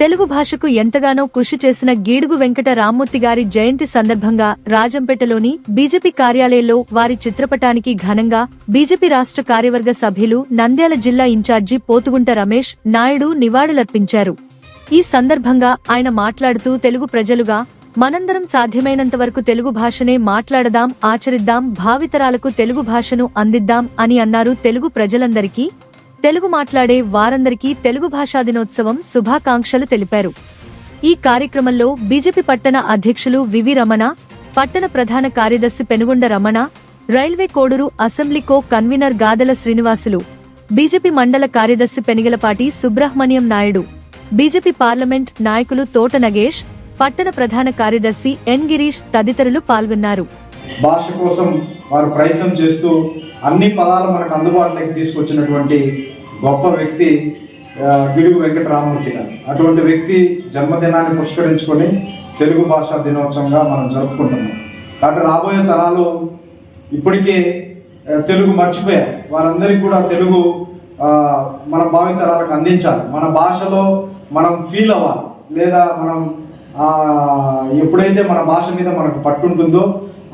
తెలుగు భాషకు ఎంతగానో కృషి చేసిన గీడుగు వెంకట రామ్మూర్తి గారి జయంతి సందర్భంగా రాజంపేటలోని బీజేపీ కార్యాలయంలో వారి చిత్రపటానికి ఘనంగా బీజేపీ రాష్ట్ర కార్యవర్గ సభ్యులు నంద్యాల జిల్లా ఇన్ఛార్జి పోతుగుంట రమేష్ నాయుడు నివాళులర్పించారు. ఈ సందర్భంగా ఆయన మాట్లాడుతూ తెలుగు ప్రజలుగా మనందరం సాధ్యమైనంత వరకు తెలుగు భాషనే మాట్లాడదాం ఆచరిద్దాం భావితరాలకు తెలుగు భాషను అందిద్దాం అని అన్నారు తెలుగు ప్రజలందరికీ తెలుగు మాట్లాడే వారందరికీ తెలుగు భాషా దినోత్సవం శుభాకాంక్షలు తెలిపారు. ఈ కార్యక్రమంలో బీజేపీ పట్టణ అధ్యక్షులు వివి రమణ పట్టణ ప్రధాన కార్యదర్శి Penugonda Ramana railway Koduru assembly co convener Gadala Srinivasulu BJP మండల కార్యదర్శి పెనిగలపాటి సుబ్రహ్మణ్యం నాయుడు బీజేపీ పార్లమెంట్ నాయకులు తోట నగేష్ పట్టణ ప్రధాన కార్యదర్శి ఎన్ గిరీష్ తదితరులు పాల్గొన్నారు. భాష కోసం వారు ప్రయత్నం చేస్తూ అన్ని పదాలు మనకు అందుబాటులోకి తీసుకొచ్చినటువంటి గొప్ప వ్యక్తి గిడుగు వెంకటరామూర్తి గారు. అటువంటి వ్యక్తి జన్మదినాన్ని పురస్కరించుకొని తెలుగు భాషా దినోత్సవంగా మనం జరుపుకుంటున్నాం. కాబట్టి రాబోయే తరాలు ఇప్పటికే తెలుగు మర్చిపోయారు. వారందరికీ కూడా తెలుగు మన మన భావితరాలకు అందించాలి. మన భాషలో మనం ఫీల్ అవ్వాలి. లేదా మనం ఎప్పుడైతే మన భాష మీద మనకు పట్టుంటుందో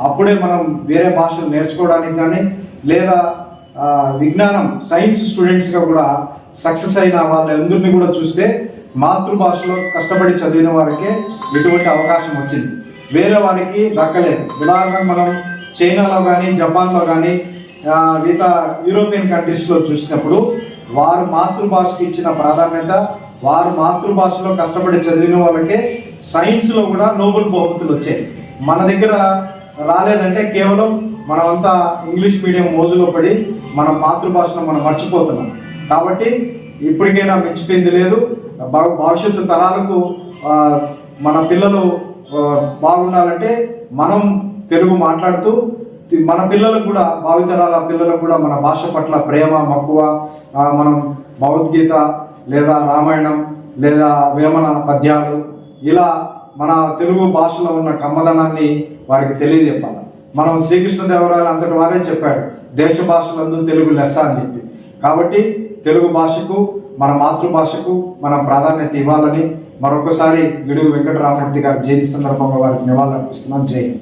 అప్పుడే మనం వేరే భాషలు నేర్చుకోవడానికి కానీ లేదా విజ్ఞానం సైన్స్ స్టూడెంట్స్గా కూడా సక్సెస్ అయిన వాళ్ళందరినీ కూడా చూస్తే మాతృభాషలో కష్టపడి చదివిన వారికే ఎటువంటి అవకాశం వచ్చింది. వేరే వారికి దక్కలేదు. ఉదాహరణకు మనం చైనాలో కానీ జపాన్లో కానీ మిగతా యూరోపియన్ కంట్రీస్లో చూసినప్పుడు వారు మాతృభాషకి ఇచ్చిన ప్రాధాన్యత వారు మాతృభాషలో కష్టపడి చదివిన వాళ్ళకే సైన్స్లో కూడా నోబెల్ బహుమతులు వచ్చాయి. మన దగ్గర రాలేదంటే కేవలం మనమంతా ఇంగ్లీష్ మీడియం మోజులో పడి మన మాతృభాషను మనం మర్చిపోతున్నాం. కాబట్టి ఇప్పటికైనా మించిపోయింది లేదు. భవిష్యత్తు తరాలకు మన పిల్లలు బాగుండాలంటే మనం తెలుగు మాట్లాడుతూ మన పిల్లలకు కూడా భావితరాల పిల్లలకు కూడా మన భాష పట్ల ప్రేమ మక్కువ మనం భగవద్గీత లేదా రామాయణం లేదా వేమన పద్యాలు ఇలా మన తెలుగు భాషలో ఉన్న కమ్మదనాన్ని వారికి తెలియజెప్పాలి. మనం శ్రీకృష్ణదేవరాయలు అంతటి వారే చెప్పాడు దేశ భాషలందు తెలుగు లెస్స అని చెప్పి. కాబట్టి తెలుగు భాషకు మన మాతృభాషకు మనం ప్రాధాన్యత ఇవ్వాలని మరొకసారి గిడుగు వెంకటరామూర్తి గారి జయంతి సందర్భంగా వారికి నివాళులు అర్పిస్తున్నాం జై